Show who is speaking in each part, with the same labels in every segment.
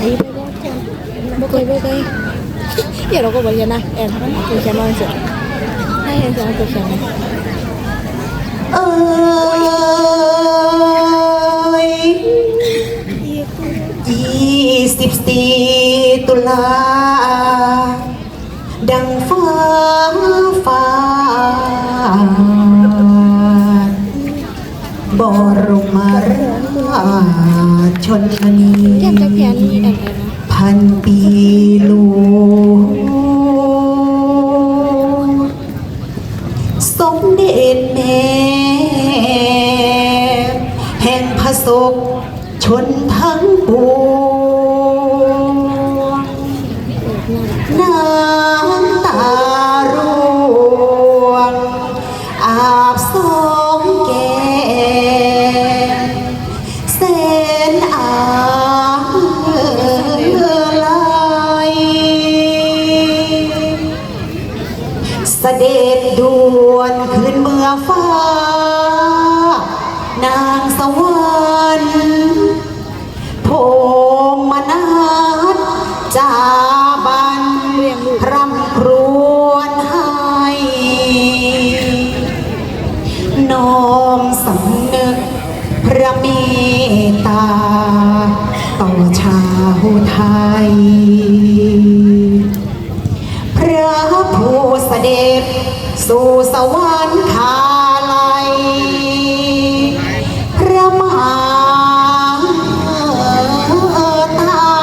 Speaker 1: ไปบ่เคยบ่เคยเดี๋ยวเราก็บอก
Speaker 2: ชนนี
Speaker 1: แก้มจะแพนนี่แอนแอนะ
Speaker 2: พันปีหลวงสมเด็จแม่แห่งพระศกชนทั้งปวง
Speaker 1: เส
Speaker 2: ด็จด่วนขึ้นเมืองฟ้า นางสวรรค์โพมนาฏจาบันพรำครวญให้น้อมสำนึกพระเมตตา ต่อชาวไทย สู่สวรรคาลัยพระมหาตา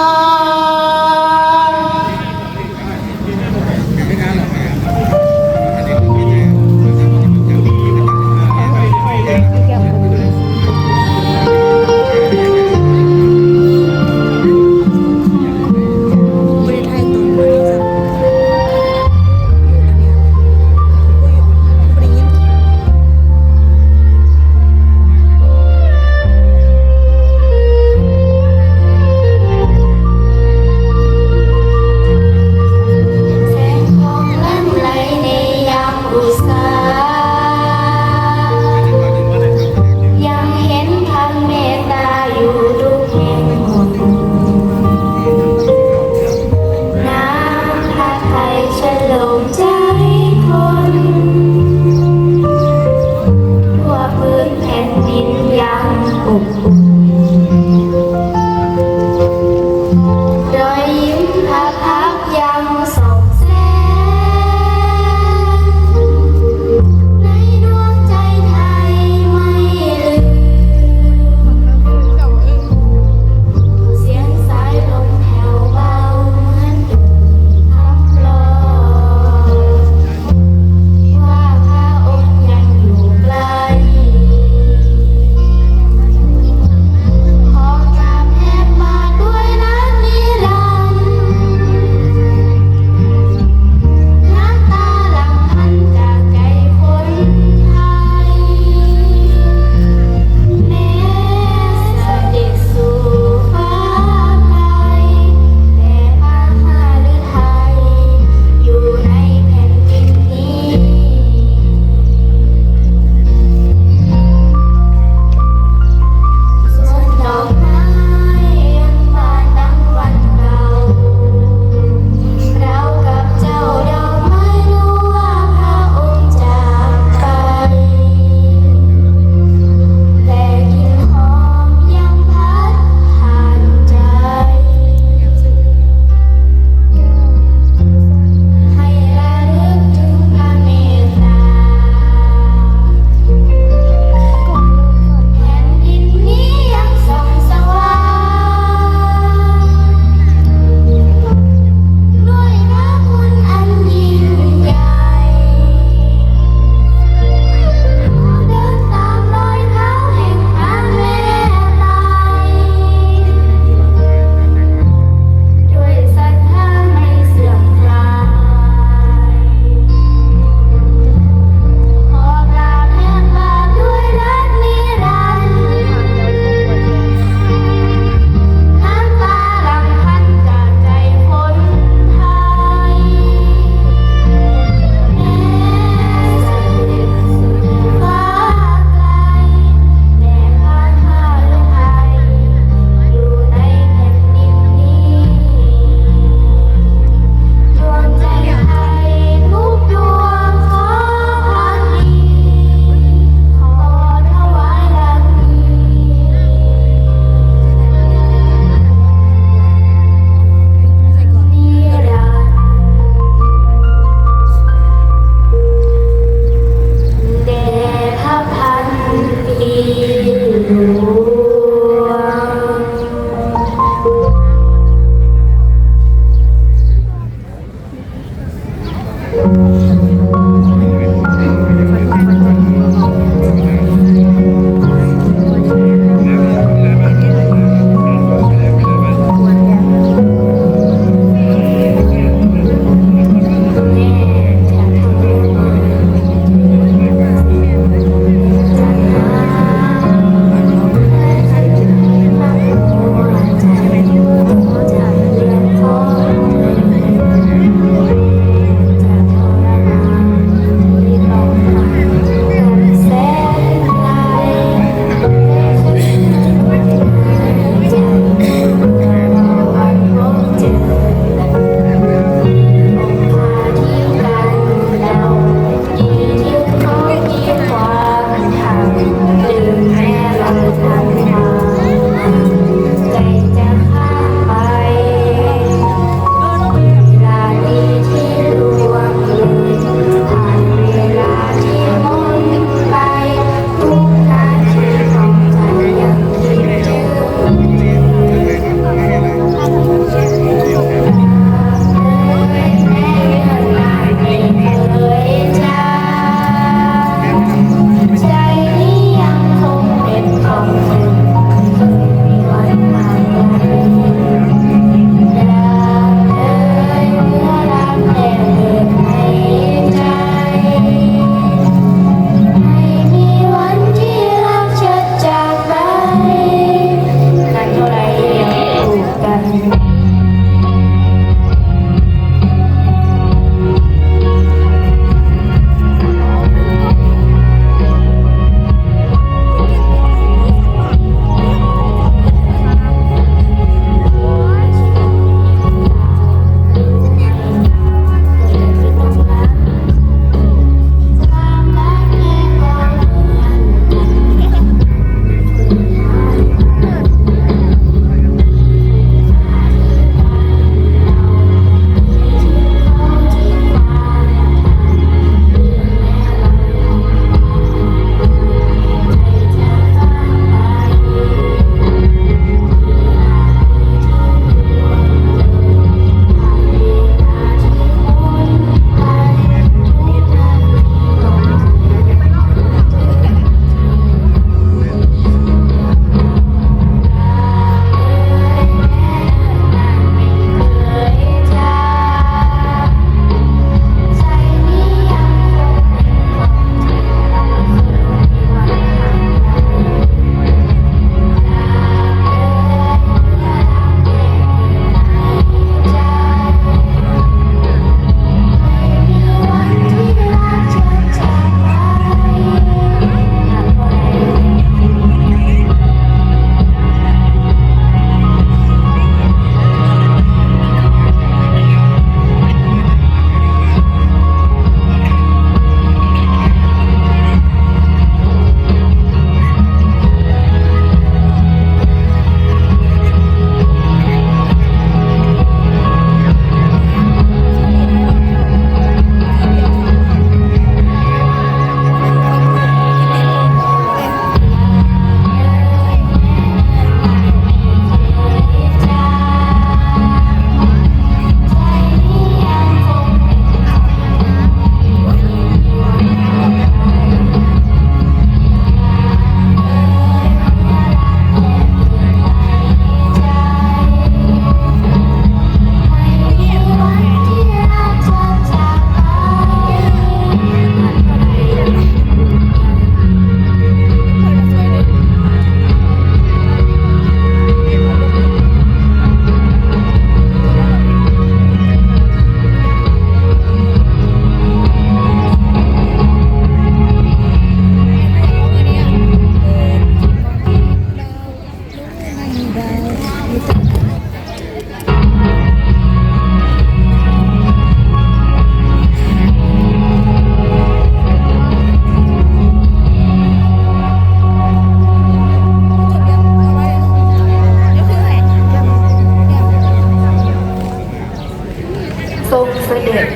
Speaker 3: เด็จ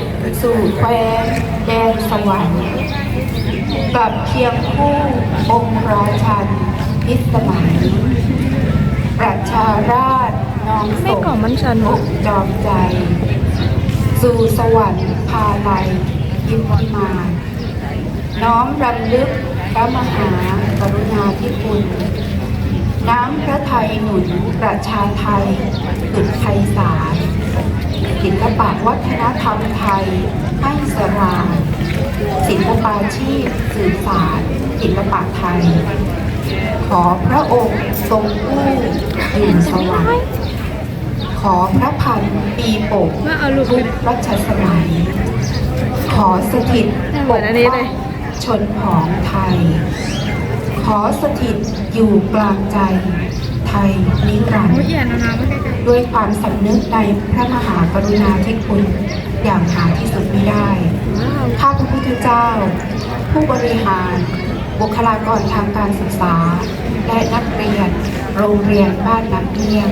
Speaker 3: สู่แคว้นแดนสวรรค์กับเคียงคู่องค์ราชันพิสมัยประชาราชน้องส
Speaker 1: แม่กมันชัน
Speaker 3: อกจอมใจ สู่สวรรค์พาลัยยิมพิมานน้อมรำลึกพระมหากรุณาธิคุณ น้ำพระไทยหนุนประชาไทยสุดไพศาล ศิลปะวัฒนธรรมไทยให้สรางศิลปาชีพสื่อสารศิลปะไทย ขอพระองค์ทรงผู้อยู่สวรรค์ขอพระพันปีป
Speaker 1: ก
Speaker 3: ทุกรัชสมัย ขอสถิต
Speaker 1: เหมือนอันนี้เลย
Speaker 3: ชนผองไทย ขอสถิตอยู่กลางใจ ไทยนิรันดร์
Speaker 1: เอียนเอาน้ำมาใกล้
Speaker 3: ด้วยความสำนึกในพระมหากรุณาธิคุณอย่างหาที่สุดไม่ได้
Speaker 1: ๆว้าว
Speaker 3: ข้าพระพุทธเจ้า ผู้บริหาร บุคลากรทางการศึกษา และนักเรียน โรงเรียนบ้านน้ำเที่ยง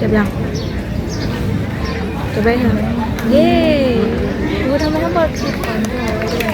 Speaker 1: จบยังจบไปเถอะเย้ดูทำไมทั้งหมดสิบคนเลย